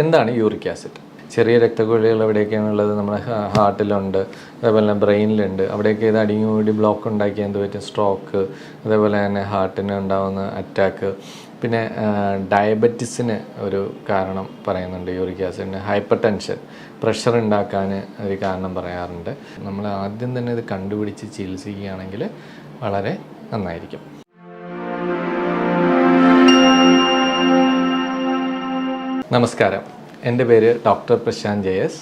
എന്താണ് uric acid? ചെറിയ രക്തക്കുഴലുകൾ എവിടെയൊക്കെയാണ് ഉള്ളത് നമ്മുടെ ഹാർട്ടിലുണ്ട് അതേപോലെ തന്നെ ബ്രെയിനിലുണ്ട്. അവിടെയൊക്കെ ഇത് അടിഞ്ഞു കൂടി ബ്ലോക്ക് ഉണ്ടാക്കി എന്ത് പറ്റും? സ്ട്രോക്ക് അതേപോലെ തന്നെ ഹാർട്ടിന് ഉണ്ടാകുന്ന അറ്റാക്ക്. പിന്നെ ഡയബറ്റിസിന് ഒരു കാരണം പറയുന്നുണ്ട് യൂറിക് ആസിഡിന്. ഹൈപ്പർ ടെൻഷൻ പ്രഷർ ഉണ്ടാക്കാൻ ഒരു കാരണം പറയാറുണ്ട്. നമ്മൾ ആദ്യം തന്നെ ഇത് കണ്ടുപിടിച്ച് ചികിത്സിക്കുകയാണെങ്കിൽ വളരെ നന്നായിരിക്കും. നമസ്കാരം. എന്റെ പേര് ഡോക്ടർ പ്രശാന്ത് ജയസ്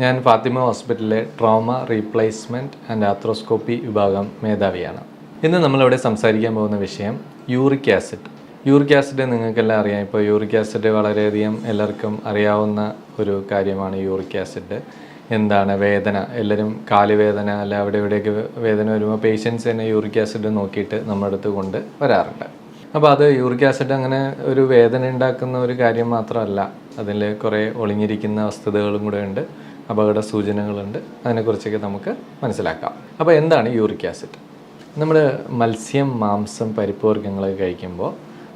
ഞാൻ ഫാത്തിമ ഹോസ്പിറ്റലിലെ ട്രോമ റീപ്ലേസ്മെന്റ് ആൻഡ് ആത്രോസ്കോപ്പി വിഭാഗം മേധാവിയാണ്. ഇന്ന് നമ്മളിവിടെ സംസാരിക്കാൻ പോകുന്ന വിഷയം യൂറിക് ആസിഡ്. യൂറിക് ആസിഡ് നിങ്ങൾക്കെല്ലാം അറിയാം. ഇപ്പോൾ യൂറിക് ആസിഡ് വളരെയധികം എല്ലാവർക്കും അറിയാവുന്ന ഒരു കാര്യമാണ് യൂറിക് ആസിഡ്. എന്താണ് വേദന? എല്ലാവരും കാലുവേദന അല്ല അവിടെ ഇവിടെയൊക്കെ വേദന വരുമ്പോൾ പേഷ്യൻസ് തന്നെ യൂറിക് ആസിഡ് നോക്കിയിട്ട് നമ്മുടെ അടുത്ത് കൊണ്ട് വരാറുണ്ട്. അപ്പോൾ അത് യൂറിക് ആസിഡ് അങ്ങനെ ഒരു വേദന ഉണ്ടാക്കുന്ന ഒരു കാര്യം മാത്രമല്ല. അതിൽ കുറേ ഒളിഞ്ഞിരിക്കുന്ന വസ്തുതകളും കൂടെ ഉണ്ട്. അപകട സൂചനകളുണ്ട്. അതിനെക്കുറിച്ചൊക്കെ നമുക്ക് മനസ്സിലാക്കാം. അപ്പോൾ എന്താണ് യൂറിക് ആസിഡ്? നമ്മൾ മത്സ്യം മാംസം പരിപ്പ് വർഗങ്ങളൊക്കെ കഴിക്കുമ്പോൾ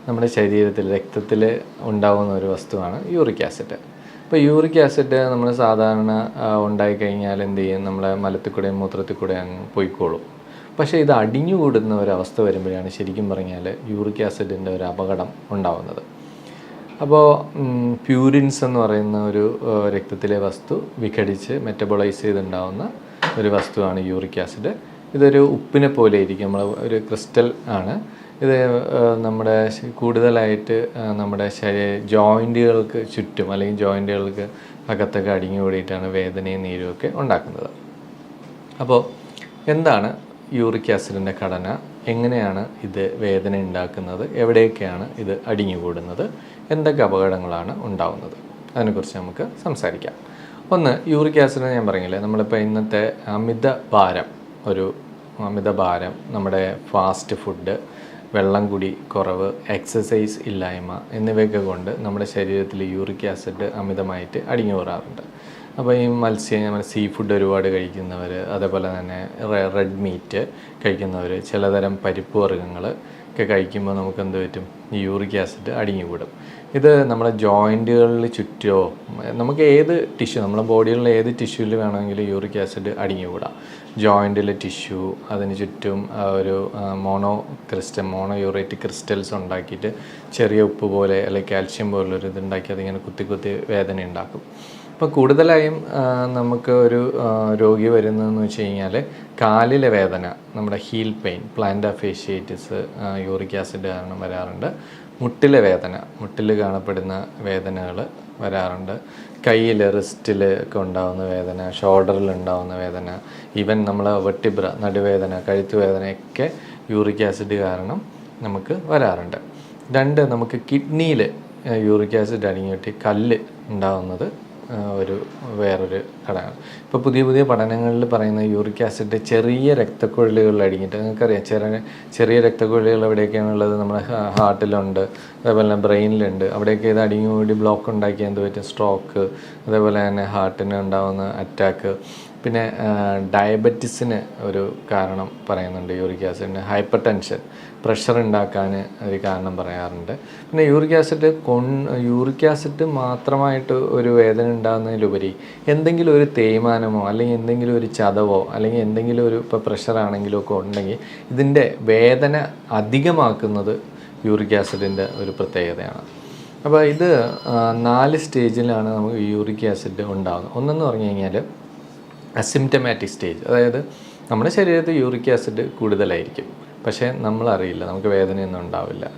നമ്മുടെ ശരീരത്തിൽ രക്തത്തിൽ ഉണ്ടാകുന്ന ഒരു വസ്തുവാണ് യൂറിക് ആസിഡ്. അപ്പോൾ യൂറിക് ആസിഡ് നമ്മൾ സാധാരണ ഉണ്ടായിക്കഴിഞ്ഞാൽ എന്ത് ചെയ്യും? നമ്മളെ മലത്തിൽ കൂടെയും മൂത്രത്തിൽ കൂടെയും അങ്ങ് പോയിക്കോളും. പക്ഷേ ഇത് അടിഞ്ഞുകൂടുന്ന ഒരവസ്ഥ വരുമ്പോഴാണ് ശരിക്കും പറഞ്ഞാൽ യൂറിക് ആസിഡിന്റെ ഒരു അപകടം ഉണ്ടാവുന്നത്. അപ്പോൾ പ്യൂരിൻസ് എന്ന് പറയുന്ന ഒരു രക്തത്തിലെ വസ്തു വിഘടിച്ച് മെറ്റബോളൈസ് ചെയ്തുണ്ടാവുന്ന ഒരു വസ്തുവാണ് യൂറിക് ആസിഡ്. ഇതൊരു ഉപ്പിനെ പോലെ ഇരിക്കും. നമ്മൾ ഒരു ക്രിസ്റ്റൽ ആണ്. ഇത് നമ്മുടെ കൂടുതലായിട്ട് നമ്മുടെ ശരീര ജോയിന്റുകൾക്ക് ചുറ്റും അല്ലെങ്കിൽ ജോയിന്റുകൾക്ക് അകത്തൊക്കെ അടിഞ്ഞു കൂടിയിട്ടാണ് വേദനയും നീരും ഒക്കെ ഉണ്ടാക്കുന്നത്. അപ്പോൾ എന്താണ് യൂറിക് ആസിഡിന്റെ ഘടന എങ്ങനെയാണ് ഇത് വേദന ഉണ്ടാക്കുന്നത്? എവിടെയൊക്കെയാണ് ഇത് അടിഞ്ഞുകൂടുന്നത്? എന്തൊക്കെ അപകടങ്ങളാണ് ഉണ്ടാവുന്നത്? അതിനെക്കുറിച്ച് നമുക്ക് സംസാരിക്കാം. ഒന്ന് യൂറിക് ആസിഡ് ഞാൻ പറഞ്ഞില്ലേ നമ്മളിപ്പോൾ ഇന്നത്തെ അമിത ഭാരം ഒരു അമിത ഭാരം നമ്മുടെ ഫാസ്റ്റ് ഫുഡ് വെള്ളം കുടി കുറവ് എക്സസൈസ് ഇല്ലായ്മ എന്നിവയൊക്കെ കൊണ്ട് നമ്മുടെ ശരീരത്തിൽ യൂറിക് ആസിഡ് അമിതമായിട്ട് അടിഞ്ഞു കൂറാറുണ്ട് അപ്പോൾ ഈ മത്സ്യം നമ്മുടെ സീ ഫുഡ് ഒരുപാട് കഴിക്കുന്നവർ അതേപോലെ തന്നെ റെഡ് മീറ്റ് കഴിക്കുന്നവർ ചിലതരം പരിപ്പ് വർഗങ്ങൾ ഒക്കെ കഴിക്കുമ്പോൾ നമുക്ക് എന്ത് പറ്റും? യൂറിക് ആസിഡ് അടിഞ്ഞുകൂടും. ഇത് നമ്മുടെ ജോയിന്റുകളിൽ ചുറ്റോ നമുക്ക് ഏത് ടിഷ്യൂ നമ്മുടെ ബോഡിയിലുള്ള ഏത് ടിഷ്യൂവിൽ വേണമെങ്കിലും യൂറിക് ആസിഡ് അടിഞ്ഞുകൂടാം. ജോയിന്റിലെ ടിഷ്യൂ അതിന് ചുറ്റും ഒരു mono crystal mono urate crystals ഉണ്ടാക്കിയിട്ട് ചെറിയ ഉപ്പ് പോലെ അല്ലെങ്കിൽ കാൽഷ്യം പോലുള്ളൊരു ഒരു ഉണ്ടാക്കി അതിങ്ങനെ കുത്തി കുത്തി വേദന ഉണ്ടാക്കും അപ്പോൾ കൂടുതലായും നമുക്ക് ഒരു രോഗി വരുന്നതെന്ന് വെച്ച് കഴിഞ്ഞാൽ കാലിലെ വേദന നമ്മുടെ heel pain plantar fasciitis uric acid കാരണം വരാറുണ്ട്. മുട്ടിലെ വേദന മുട്ടിൽ കാണപ്പെടുന്ന വേദനകൾ വരാറുണ്ട്. കയ്യിൽ റിസ്റ്റിൽ ഒക്കെ ഉണ്ടാകുന്ന വേദന ഷോൾഡറിൽ ഉണ്ടാകുന്ന വേദന ഈവൻ നമ്മൾ വെട്ടിബ്ര നടുവേദന കഴുത്ത് വേദനയൊക്കെ യൂറിക് ആസിഡ് കാരണം നമുക്ക് വരാറുണ്ട്. രണ്ട് നമുക്ക് കിഡ്നിയിൽ യൂറിക് ആസിഡ് അടങ്ങിയിട്ട് കല്ല് ഉണ്ടാകുന്നത് ഒരു വേറൊരു ഘടകമാണ് ഇപ്പോൾ പുതിയ പുതിയ പഠനങ്ങളിൽ പറയുന്ന യൂറിക് ആസിഡ് ചെറിയ രക്തക്കുഴലുകളിൽ അടങ്ങിയിട്ട് നിങ്ങൾക്കറിയാം ചെറിയ ചെറിയ രക്തക്കുഴലുകൾ എവിടെയൊക്കെയാണ് ഉള്ളത് നമ്മുടെ ഹാർട്ടിലുണ്ട് അതേപോലെ തന്നെ ബ്രെയിനിലുണ്ട്. അവിടെയൊക്കെ ഇത് അടിഞ്ഞു കൂടി ബ്ലോക്ക് ഉണ്ടാക്കി എന്ത് പറ്റും സ്ട്രോക്ക് അതേപോലെ തന്നെ ഹാർട്ടിന് ഉണ്ടാകുന്ന അറ്റാക്ക് പിന്നെ ഡയബറ്റിസിന് ഒരു കാരണം പറയുന്നുണ്ട് യൂറിക് ആസിഡിന് ഹൈപ്പർ ടെൻഷൻ പ്രഷർ ഉണ്ടാക്കാൻ ഒരു കാരണം പറയാറുണ്ട്. പിന്നെ യൂറിക് ആസിഡ് കൊൺ യൂറിക് ആസിഡ് മാത്രമായിട്ട് ഒരു വേദന ഉണ്ടാകുന്നതിലുപരി എന്തെങ്കിലും ഒരു തേയ്മാനമോ അല്ലെങ്കിൽ എന്തെങ്കിലും ഒരു ചതവോ അല്ലെങ്കിൽ എന്തെങ്കിലും ഒരു ഇപ്പോൾ ആണെങ്കിലും ഒക്കെ ഉണ്ടെങ്കിൽ ഇതിന്റെ വേദന അധികമാക്കുന്നത് യൂറിക് ആസിഡിന്റെ ഒരു പ്രത്യേകതയാണ്. അപ്പോൾ ഇത് നാല് സ്റ്റേജിലാണ് നമുക്ക് യൂറിക് ആസിഡ് ഉണ്ടാകുന്നത് ഒന്നെന്ന് പറഞ്ഞു കഴിഞ്ഞാൽ അസിംറ്റമാറ്റിക് സ്റ്റേജ് അതായത് നമ്മുടെ ശരീരത്തിൽ യൂറിക് ആസിഡ് കൂടുതലായിരിക്കും. പക്ഷേ നമ്മളറിയില്ല നമുക്ക് വേദനയൊന്നും ഉണ്ടാവില്ല.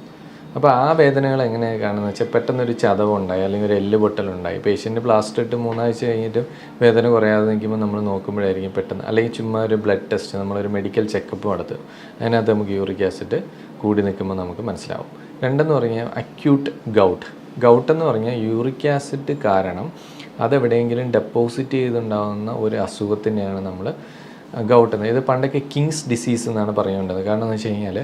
അപ്പോൾ ആ വേദനകൾ എങ്ങനെയാണ് കാണുന്നത് വെച്ചാൽ പെട്ടെന്നൊരു ചതവുണ്ടായി അല്ലെങ്കിൽ ഒരു എല്ല് പൊട്ടലുണ്ടായി പേഷ്യന്റ് പ്ലാസ്റ്റർ ഇട്ട് മൂന്നാഴ്ച കഴിഞ്ഞിട്ട് വേദന കുറയാതെ നിൽക്കുമ്പോൾ നമ്മൾ നോക്കുമ്പോഴായിരിക്കും പെട്ടെന്ന്. അല്ലെങ്കിൽ ചുമ്മാ ഒരു ബ്ലഡ് ടെസ്റ്റ് നമ്മളൊരു മെഡിക്കൽ ചെക്കപ്പ് നടത്തും. അതിനകത്ത് നമുക്ക് യൂറിക് ആസിഡ് കൂടി നിൽക്കുമ്പോൾ നമുക്ക് മനസ്സിലാവും. രണ്ടെന്ന് പറഞ്ഞാൽ അക്യൂട്ട് ഗൗട്ട് ഗൗട്ട് എന്ന് പറഞ്ഞാൽ യൂറിക് ആസിഡ് കാരണം അതെവിടെയെങ്കിലും ഡെപ്പോസിറ്റ് ചെയ്തുണ്ടാകുന്ന ഒരു അസുഖത്തിനെയാണ് നമ്മൾ ഗൗട്ട് എന്ന്. ഇത് പണ്ടൊക്കെ കിങ്സ് ഡിസീസ് എന്നാണ് പറയേണ്ടത്. കാരണം എന്ന് വെച്ച് കഴിഞ്ഞാൽ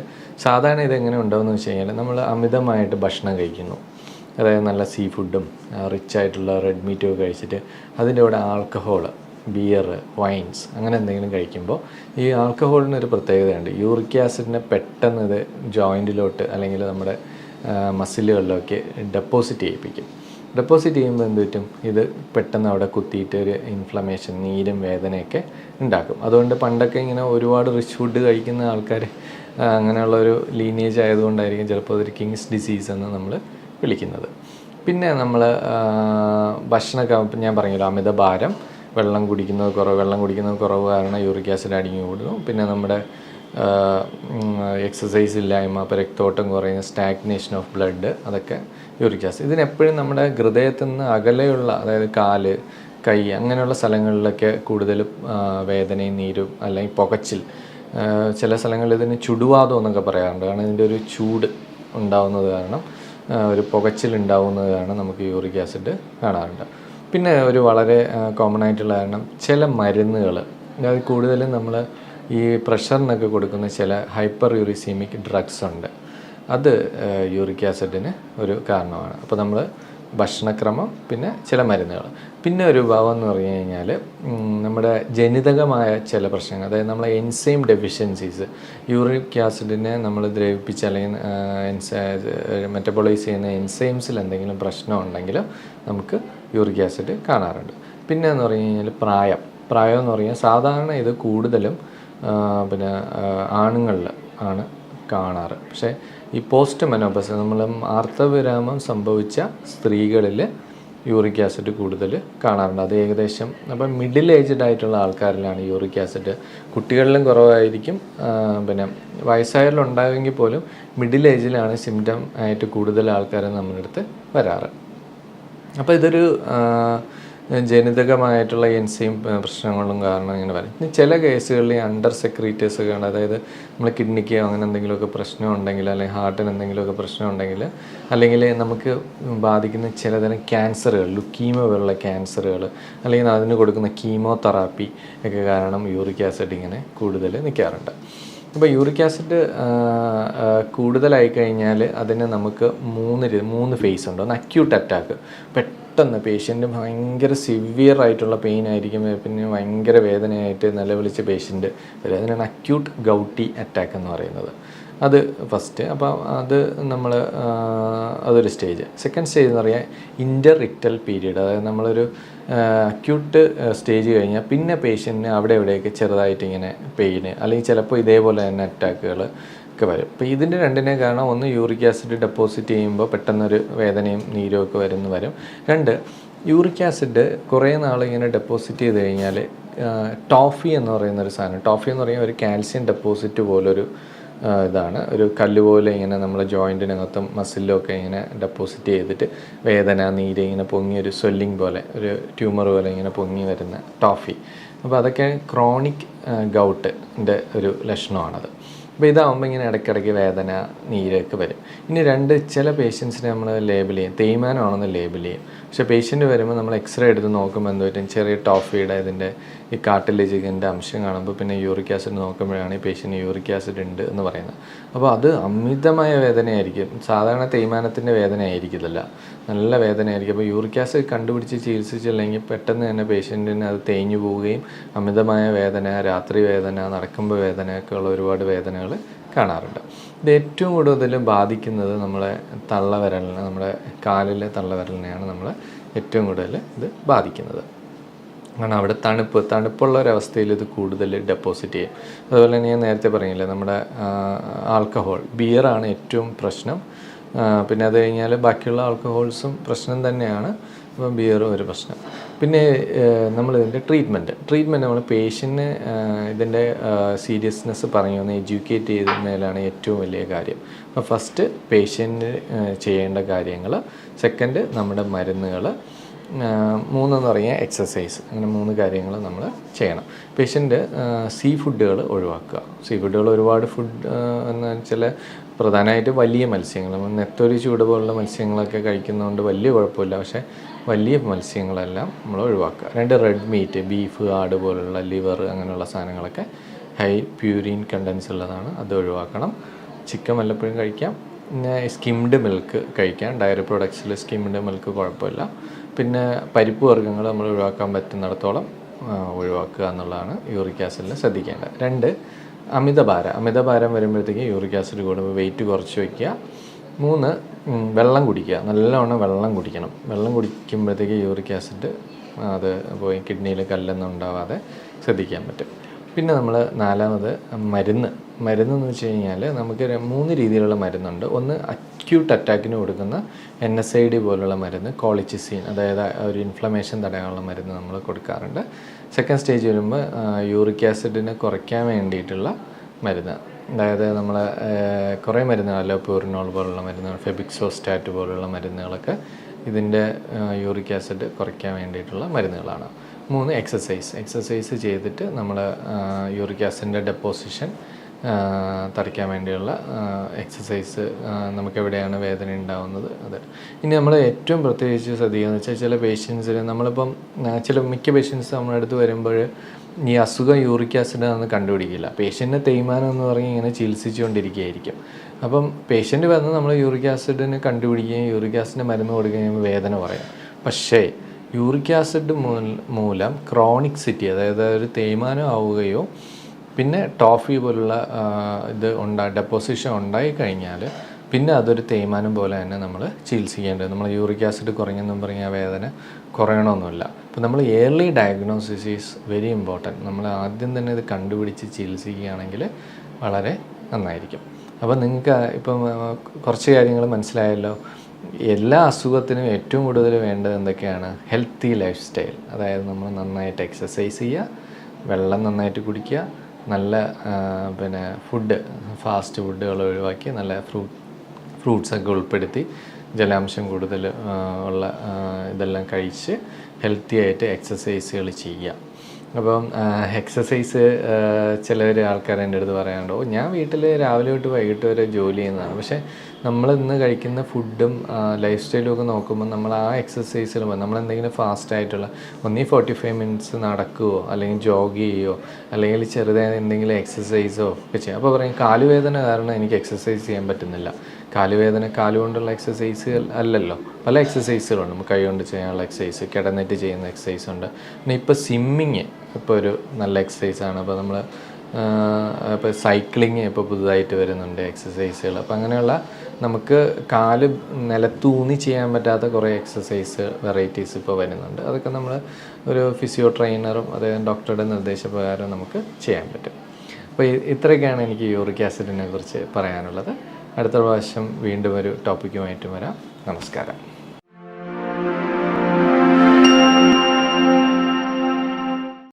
സാധാരണ ഇത് എങ്ങനെ ഉണ്ടാവുമെന്ന് വെച്ച് കഴിഞ്ഞാൽ നമ്മൾ അമിതമായിട്ട് ഭക്ഷണം കഴിക്കുന്നു. അതായത് നല്ല സീ ഫുഡും റിച്ച് ആയിട്ടുള്ള റെഡ് ഒക്കെ കഴിച്ചിട്ട് അതിന്റെ കൂടെ ആൽക്കഹോൾ ബിയർ വൈൻസ് അങ്ങനെ എന്തെങ്കിലും കഴിക്കുമ്പോൾ ഈ ആൽക്കഹോളിന് ഒരു പ്രത്യേകതയുണ്ട്. യൂറിക് ആസിഡിനെ പെട്ടെന്ന് ഇത് ജോയിന്റിലോട്ട് അല്ലെങ്കിൽ നമ്മുടെ മസിലുകളിലൊക്കെ ഡെപ്പോസിറ്റ് ചെയ്യിപ്പിക്കും. ഡെപ്പോസിറ്റ് ചെയ്യുമ്പോൾ എന്ത് പറ്റും? ഇത് പെട്ടെന്ന് അവിടെ കുത്തിയിട്ട് ഒരു ഇൻഫ്ലമേഷൻ നീരും വേദനയൊക്കെ ഉണ്ടാക്കും. അതുകൊണ്ട് പണ്ടൊക്കെ ഇങ്ങനെ ഒരുപാട് റിച്ച് ഫുഡ് കഴിക്കുന്ന ആൾക്കാർ അങ്ങനെയുള്ള ഒരു ലീനേജ് ആയതുകൊണ്ടായിരിക്കും ചിലപ്പോൾ അതൊരു കിങ്സ് ഡിസീസ് എന്ന് നമ്മൾ വിളിക്കുന്നത്. പിന്നെ നമ്മൾ ഭക്ഷണമൊക്കെ ഞാൻ പറഞ്ഞല്ലോ അമിത ഭാരം വെള്ളം കുടിക്കുന്നത് കുറവ് വെള്ളം കുടിക്കുന്നത് കുറവ് കാരണം യൂറിക് ആസിഡ് അടിഞ്ഞു കൂടുന്നു. പിന്നെ നമ്മുടെ എക്സസൈസ് ഇല്ലായ്മ അപ്പോൾ രക്തോട്ടം കുറയുന്ന സ്റ്റാഗ്നേഷൻ ഓഫ് ബ്ലഡ് അതൊക്കെ യൂറിക് ആസിഡ് ഇതിനെപ്പോഴും നമ്മുടെ ഹൃദയത്തിൽ നിന്ന് അകലെയുള്ള അതായത് കാൽ കൈ അങ്ങനെയുള്ള സ്ഥലങ്ങളിലൊക്കെ കൂടുതൽ വേദനയും നീരും അല്ലെങ്കിൽ പുകച്ചിൽ ചില സ്ഥലങ്ങളിൽ ഇതിന് ചുടുവാദം എന്നൊക്കെ പറയാറുണ്ട്. കാരണം ഇതിന്റെ ഒരു ചൂട് ഉണ്ടാവുന്നത് കാരണം ഒരു പുകച്ചിൽ ഉണ്ടാവുന്നത് കാരണം നമുക്ക് യൂറിക് ആസിഡ് കാണാറുണ്ട്. പിന്നെ ഒരു വളരെ കോമൺ ആയിട്ടുള്ള കാരണം ചില മരുന്നുകൾ അതായത് കൂടുതലും നമ്മൾ ഈ പ്രഷറിനൊക്കെ കൊടുക്കുന്ന ചില ഹൈപ്പർ യൂറിസീമിക് ഡ്രഗ്സ് ഉണ്ട്. അത് യൂറിക് ആസിഡിന് ഒരു കാരണമാണ്. അപ്പോൾ നമ്മൾ ഭക്ഷണക്രമം പിന്നെ ചില മരുന്നുകൾ പിന്നെ ഒരു ഭാവം എന്ന് പറഞ്ഞു കഴിഞ്ഞാൽ നമ്മുടെ ജനിതകമായ ചില പ്രശ്നങ്ങൾ. അതായത് നമ്മളെ എൻസൈം ഡെഫിഷ്യൻസീസ്. യൂറിക് ആസിഡിനെ നമ്മൾ ദ്രവിപ്പിച്ച് അല്ലെങ്കിൽ മെറ്റബോളൈസ് ചെയ്യുന്ന എൻസൈംസിൽ എന്തെങ്കിലും പ്രശ്നം ഉണ്ടെങ്കിൽ നമുക്ക് യൂറിക് ആസിഡ് കാണാറുണ്ട്. പിന്നെ എന്ന് പറഞ്ഞു കഴിഞ്ഞാൽ പ്രായം. പ്രായം എന്ന് പറഞ്ഞാൽ സാധാരണ ഇത് കൂടുതലും പിന്നെ ആണുങ്ങളിൽ ആണ് കാണാറ്. പക്ഷേ ഈ പോസ്റ്റ് മെനോപസ് നമ്മൾ ആർത്തവിരാമം സംഭവിച്ച സ്ത്രീകളിൽ യൂറിക് ആസിഡ് കൂടുതൽ കാണാറുണ്ട്. അത് ഏകദേശം അപ്പം മിഡിൽ ഏജ്ഡ് ആയിട്ടുള്ള ആൾക്കാരിലാണ് യൂറിക് ആസിഡ്. കുട്ടികളിലും കുറവായിരിക്കും. പിന്നെ വയസ്സായാലും ഉണ്ടാകുമെങ്കിൽ പോലും മിഡിൽ ഏജിലാണ് സിംറ്റം ആയിട്ട് കൂടുതൽ ആൾക്കാർ നമ്മുടെ അടുത്ത് വരാറ്. അപ്പോൾ ഇതൊരു ജനിതകമായിട്ടുള്ള എൻസൈം പ്രശ്നങ്ങളും കാരണം ഇങ്ങനെ വരും. ചില കേസുകളിൽ അണ്ടർ സെക്രീറ്റേഴ്സ് ഒക്കെ ഉണ്ട് അതായത് നമ്മൾ കിഡ്നിക്ക് അങ്ങനെ എന്തെങ്കിലുമൊക്കെ പ്രശ്നം ഉണ്ടെങ്കിൽ അല്ലെങ്കിൽ ഹാർട്ടിന് എന്തെങ്കിലുമൊക്കെ പ്രശ്നം ഉണ്ടെങ്കിൽ അല്ലെങ്കിൽ നമുക്ക് ബാധിക്കുന്ന ചിലതരം ക്യാൻസറുകൾ ലുക്കീമ പോലുള്ള ക്യാൻസറുകൾ അല്ലെങ്കിൽ അതിന് കൊടുക്കുന്ന കീമോതെറാപ്പി ഒക്കെ കാരണം യൂറിക് ആസിഡ് ഇങ്ങനെ കൂടുതൽ നിൽക്കാറുണ്ട്. അപ്പോൾ യൂറിക് ആസിഡ് കൂടുതലായി കഴിഞ്ഞാൽ അതിന് നമുക്ക് മൂന്ന് മൂന്ന് ഫേസ് ഉണ്ട്. ഒന്ന് അക്യൂട്ട് അറ്റാക്ക് പെട്ടെന്ന് പേഷ്യന്റ് ഭയങ്കര സിവിയർ ആയിട്ടുള്ള പെയിൻ ആയിരിക്കും പിന്നെ ഭയങ്കര വേദനയായിട്ട് നിലവിളിച്ച പേഷ്യന്റ് വരും അതിനാണ് അക്യൂട്ട് ഗൗട്ടി അറ്റാക്ക് എന്ന് പറയുന്നത്. അത് ഫസ്റ്റ് അപ്പം അത് നമ്മൾ അതൊരു സ്റ്റേജ് സെക്കൻഡ് സ്റ്റേജ് എന്ന് പറയാൻ ഇന്റർ റിക്റ്റൽ പീരീഡ് അതായത് നമ്മളൊരു അക്യൂട്ട് സ്റ്റേജ് കഴിഞ്ഞാൽ പിന്നെ പേഷ്യന്റിന് അവിടെ എവിടെയൊക്കെ ചെറുതായിട്ട് ഇങ്ങനെ പെയിന് അല്ലെങ്കിൽ ചിലപ്പോൾ ഇതേപോലെ തന്നെ അറ്റാക്കുകൾ ഒക്കെ വരും. അപ്പോൾ ഇതിന്റെ രണ്ടിനെ കാരണം ഒന്ന് യൂറിക് ആസിഡ് ഡെപ്പോസിറ്റ് ചെയ്യുമ്പോൾ പെട്ടെന്നൊരു വേദനയും നീരും ഒക്കെ വരുന്നു വരും. രണ്ട് യൂറിക് ആസിഡ് കുറേ നാൾ ഇങ്ങനെ ഡെപ്പോസിറ്റ് ചെയ്ത് കഴിഞ്ഞാൽ ടോഫി എന്ന് പറയുന്ന ഒരു സാധനം ടോഫി എന്ന് പറയുന്ന ഒരു കാൽസ്യം ഡെപ്പോസിറ്റ് പോലൊരു ഇതാണ്. ഒരു കല്ല് പോലെ ഇങ്ങനെ നമ്മളെ ജോയിന്റിനകത്തും മസിലൊക്കെ ഇങ്ങനെ ഡെപ്പോസിറ്റ് ചെയ്തിട്ട് വേദന നീര് ഇങ്ങനെ പൊങ്ങി ഒരു സ്വെല്ലിങ് പോലെ ഒരു ട്യൂമർ പോലെ ഇങ്ങനെ പൊങ്ങി വരുന്ന ടോഫി. അപ്പോൾ അതൊക്കെ ക്രോണിക് ഗൗട്ടിന്റെ ഒരു ലക്ഷണമാണത്. അപ്പോൾ ഇതാവുമ്പോൾ ഇങ്ങനെ ഇടയ്ക്കിടയ്ക്ക് വേദന നീരൊക്കെ വരും. ഇനി രണ്ട് ചില പേഷ്യൻസിനെ നമ്മൾ ലേബിൾ ചെയ്യും. തേയ്മാനമാണെന്ന് ലേബിൾ ചെയ്യും. പക്ഷേ പേഷ്യന്റ് വരുമ്പോൾ നമ്മൾ എക്സ്റേ എടുത്ത് നോക്കുമ്പോൾ എന്തുപറ്റും ചെറിയ ടോഫിയുടെ ഇതിന്റെ ഈ കാട്ടിലേജിന്റെ അംശം കാണുമ്പോൾ പിന്നെ യൂറിക് ആസിഡ് നോക്കുമ്പോഴാണ് ഈ പേഷ്യന്റ് യൂറിക് ആസിഡ് ഉണ്ട് എന്ന് പറയുന്നത്. അപ്പോൾ അത് അമിതമായ വേദനയായിരിക്കും. സാധാരണ തേയ്മാനത്തിന്റെ വേദന ആയിരിക്കില്ല നല്ല വേദനയായിരിക്കും. അപ്പോൾ യൂറിക് ആസിഡ് കണ്ടുപിടിച്ച് ചികിത്സിച്ചില്ലെങ്കിൽ പെട്ടെന്ന് തന്നെ പേഷ്യന്റിന് അത് തേഞ്ഞു പോവുകയും അമിതമായ വേദന രാത്രി വേദന നടക്കുമ്പോൾ വേദനയൊക്കെ ഉള്ള ഒരുപാട് വേദനകൾ കാണാറുണ്ട്. ഇത് ഏറ്റവും കൂടുതൽ ബാധിക്കുന്നത് നമ്മളെ തള്ളവിരലിനെ നമ്മുടെ കാലിലെ തള്ളവിരലിനെയാണ് നമ്മൾ ഏറ്റവും കൂടുതൽ ഇത് ബാധിക്കുന്നത്. കാരണം അവിടെ തണുപ്പ് തണുപ്പുള്ള ഒരവസ്ഥയിൽ ഇത് കൂടുതൽ ഡെപ്പോസിറ്റ് ചെയ്യും. അതുപോലെ തന്നെ ഞാൻ നേരത്തെ പറഞ്ഞില്ലേ നമ്മുടെ ആൽക്കഹോൾ ബിയറാണ് ഏറ്റവും പ്രശ്നം. പിന്നെ അത് കഴിഞ്ഞാൽ ബാക്കിയുള്ള ആൽക്കഹോൾസും പ്രശ്നം തന്നെയാണ്. അപ്പം ബിയറും ഒരു പ്രശ്നം. പിന്നെ നമ്മൾ ഇതിന്റെ ട്രീറ്റ്മെന്റ് ട്രീറ്റ്മെന്റ് നമ്മൾ പേഷ്യന്റിന് ഇതിന്റെ സീരിയസ്നെസ് പറഞ്ഞു ഒന്ന് എഡ്യൂക്കേറ്റ് ചെയ്യുന്നതിലാണ് ഏറ്റവും വലിയ കാര്യം. അപ്പോൾ ഫസ്റ്റ് പേഷ്യന്റ് ചെയ്യേണ്ട കാര്യങ്ങൾ സെക്കൻഡ് നമ്മുടെ മരുന്നുകൾ മൂന്നെന്ന് പറഞ്ഞാൽ എക്സസൈസ് അങ്ങനെ മൂന്ന് കാര്യങ്ങൾ നമ്മൾ ചെയ്യണം. പേഷ്യന്റ് സീ ഫുഡുകൾ ഒഴിവാക്കുക. സീ ഫുഡുകൾ ഒരുപാട് ഫുഡ് എന്ന് വെച്ചാൽ പ്രധാനമായിട്ട് വലിയ മത്സ്യങ്ങൾ നെത്തൊരു ചൂട് പോലുള്ള മത്സ്യങ്ങളൊക്കെ കഴിക്കുന്നതുകൊണ്ട് വലിയ കുഴപ്പമില്ല. പക്ഷേ വലിയ മത്സ്യങ്ങളെല്ലാം നമ്മൾ ഒഴിവാക്കുക. രണ്ട് റെഡ് മീറ്റ് ബീഫ് ആട് പോലുള്ള ലിവർ അങ്ങനെയുള്ള സാധനങ്ങളൊക്കെ ഹൈ പ്യൂരിൻ കണ്ടൻസ് ഉള്ളതാണ്. അത് ഒഴിവാക്കണം. ചിക്കൻ വല്ലപ്പോഴും കഴിക്കാം. പിന്നെ സ്കിംഡ് മിൽക്ക് കഴിക്കാം. ഡയറി പ്രൊഡക്ട്സിൽ സ്കിംഡ് മിൽക്ക് കുഴപ്പമില്ല. പിന്നെ പരിപ്പ് വർഗങ്ങൾ നമ്മൾ ഒഴിവാക്കാൻ പറ്റുന്നിടത്തോളം ഒഴിവാക്കുക എന്നുള്ളതാണ് യൂറിക് ആസിഡിനെ ശ്രദ്ധിക്കേണ്ടത്. രണ്ട് അമിതഭാരം. അമിതഭാരം വരുമ്പോഴത്തേക്ക് യൂറിക് ആസിഡ് കൂടുമ്പോൾ വെയിറ്റ് കുറച്ച് വയ്ക്കുക മൂന്ന് വെള്ളം കുടിക്കുക. നല്ലവണ്ണം വെള്ളം കുടിക്കണം. വെള്ളം കുടിക്കുമ്പോഴത്തേക്ക് യൂറിക് ആസിഡ് അത് പോയി കിഡ്നിയിൽ കല്ലൊന്നും ഉണ്ടാവാതെ ശ്രദ്ധിക്കാൻ പറ്റും. പിന്നെ നമ്മൾ നാലാമത് മരുന്ന്. മരുന്ന് എന്ന് വെച്ച് കഴിഞ്ഞാൽ നമുക്ക് മൂന്ന് രീതിയിലുള്ള മരുന്നുണ്ട്. ഒന്ന് അക്യൂട്ട് അറ്റാക്കിന് കൊടുക്കുന്ന എൻ എസ് ഐ ഡി പോലുള്ള മരുന്ന് കോളിച്ചിസീൻ അതായത് ഒരു ഇൻഫ്ലമേഷൻ തടയാനുള്ള മരുന്ന് നമ്മൾ കൊടുക്കാറുണ്ട്. സെക്കൻഡ് സ്റ്റേജ് വരുമ്പോൾ യൂറിക് ആസിഡിനെ കുറയ്ക്കാൻ വേണ്ടിയിട്ടുള്ള മരുന്ന്. അതായത് നമ്മൾ കുറേ മരുന്നുകളല്ലോ പ്യൂറിനോൾ പോലുള്ള മരുന്നുകൾ ഫെബിക്സോസ്റ്റാറ്റ് പോലുള്ള മരുന്നുകളൊക്കെ ഇതിന്റെ യൂറിക് ആസിഡ് കുറയ്ക്കാൻ വേണ്ടിയിട്ടുള്ള മരുന്നുകളാണ്. മൂന്ന് എക്സസൈസ്. എക്സസൈസ് ചെയ്തിട്ട് നമ്മൾ യൂറിക് ആസിഡിന്റെ ഡെപ്പോസിഷൻ തടയ്ക്കാൻ വേണ്ടിയുള്ള എക്സസൈസ് നമുക്ക് എവിടെയാണ് വേദന ഉണ്ടാവുന്നത്. അത് ഇനി നമ്മൾ ഏറ്റവും പ്രത്യേകിച്ച് ശ്രദ്ധിക്കുക വെച്ചാൽ ചില പേഷ്യൻസിന് നമ്മളിപ്പം ചില മിക്ക പേഷ്യൻസ് നമ്മുടെ അടുത്ത് വരുമ്പോൾ ഈ അസുഖം യൂറിക് ആസിഡ് ആണെന്ന് കണ്ടുപിടിക്കില്ല. പേഷ്യന്റെ തേയ്മാനം എന്ന് പറഞ്ഞ് ഇങ്ങനെ ചികിത്സിച്ചുകൊണ്ടിരിക്കുകയായിരിക്കും. അപ്പം പേഷ്യന്റ് വന്ന് നമ്മൾ യൂറിക് ആസിഡിന് കണ്ടുപിടിക്കുകയും യൂറിക് ആസിഡിന്റെ മരുന്ന് കൊടുക്കുകയും വേദന പറയാം. പക്ഷേ യൂറിക് ആസിഡ് മൂലം ക്രോണിക് സിറ്റി അതായത് ഒരു തേയ്മാനം ആവുകയോ പിന്നെ ടോഫി പോലുള്ള ഇത് ഉണ്ടാ ഡെപ്പോസിഷൻ ഉണ്ടായി കഴിഞ്ഞാൽ പിന്നെ അതൊരു തേയ്മാനം പോലെ തന്നെ നമ്മൾ ചികിത്സിക്കേണ്ടത് നമ്മൾ യൂറിക് ആസിഡ് കുറഞ്ഞെന്നും പറഞ്ഞ ആ വേദന കുറയണമെന്നില്ല അപ്പോൾ നമ്മൾ early diagnosis is very important നമ്മൾ ആദ്യം തന്നെ ഇത് കണ്ടുപിടിച്ച് ചികിത്സിക്കുകയാണെങ്കിൽ വളരെ നന്നായിരിക്കും. അപ്പോൾ നിങ്ങൾക്ക് ഇപ്പം കുറച്ച് കാര്യങ്ങൾ മനസ്സിലായല്ലോ. എല്ലാ അസുഖത്തിനും ഏറ്റവും കൂടുതൽ വേണ്ടത് എന്തൊക്കെയാണ്? ഹെൽത്തി ലൈഫ് സ്റ്റൈൽ അതായത് നമ്മൾ നന്നായിട്ട് എക്സസൈസ് ചെയ്യുക വെള്ളം നന്നായിട്ട് കുടിക്കുക നല്ല പിന്നെ ഫുഡ് ഫാസ്റ്റ് ഫുഡുകൾ ഒഴിവാക്കി നല്ല ഫ്രൂട്ട് ഫ്രൂട്ട്സൊക്കെ ഉൾപ്പെടുത്തി ജലാംശം കൂടുതൽ ഉള്ള ഇതെല്ലാം കഴിച്ച് ഹെൽത്തി ആയിട്ട് എക്സസൈസുകൾ ചെയ്യുക. അപ്പം എക്സസൈസ് ചിലർ ആൾക്കാർ എന്റെ അടുത്ത് പറയാറുണ്ട് ഓ ഞാൻ വീട്ടിൽ രാവിലെ തൊട്ട് വൈകിട്ട് വരെ ജോലി ചെയ്യുന്നതാണ്. പക്ഷേ നമ്മൾ ഇന്ന് കഴിക്കുന്ന ഫുഡും ലൈഫ് സ്റ്റൈലും ഒക്കെ നോക്കുമ്പോൾ നമ്മൾ ആ എക്സസൈസിൽ നമ്മൾ എന്തെങ്കിലും ഫാസ്റ്റ് ആയിട്ടുള്ള ഒന്നീ ഫോർട്ടി ഫൈവ് മിനിറ്റ്സ് നടക്കുവോ അല്ലെങ്കിൽ ജോഗ് ചെയ്യുകയോ അല്ലെങ്കിൽ ചെറുതായ എന്തെങ്കിലും എക്സസൈസോ ഒക്കെ ചെയ്യാം. അപ്പോൾ പറയും കാലുവേദന കാരണം എനിക്ക് എക്സസൈസ് ചെയ്യാൻ പറ്റുന്നില്ല. കാലുവേദന കാലുകൊണ്ടുള്ള എക്സസൈസ് അല്ലല്ലോ. പല എക്സസൈസുകളുണ്ട് നമുക്ക് കൈകൊണ്ട് ചെയ്യാനുള്ള എക്സസൈസ് കിടന്നിട്ട് ചെയ്യുന്ന എക്സസൈസ് ഉണ്ട്. പിന്നെ ഇപ്പോൾ സ്വിമ്മിങ് ഇപ്പോൾ ഒരു നല്ല എക്സസൈസാണ് അപ്പോൾ നമ്മൾ ഇപ്പോൾ സൈക്ലിങ് ഇപ്പോൾ പുതുതായിട്ട് വരുന്നുണ്ട് എക്സസൈസുകൾ അപ്പോൾ അങ്ങനെയുള്ള നമുക്ക് കാൽ നിലത്തൂന്നി ചെയ്യാൻ പറ്റാത്ത കുറേ എക്സസൈസ് വെറൈറ്റീസ് ഇപ്പോൾ വരുന്നുണ്ട്. അതൊക്കെ നമ്മൾ ഒരു ഫിസിയോ ട്രെയിനറും അതായത് ഡോക്ടറുടെ നിർദ്ദേശപ്രകാരം നമുക്ക് ചെയ്യാൻ പറ്റും. അപ്പോൾ ഇത്രയൊക്കെയാണ് എനിക്ക് യൂറിക് ആസിഡിനെ കുറിച്ച് പറയാനുള്ളത്. അടുത്ത പ്രാവശ്യം വീണ്ടും ഒരു ടോപ്പിക്കുമായിട്ട് വരാം. നമസ്കാരം.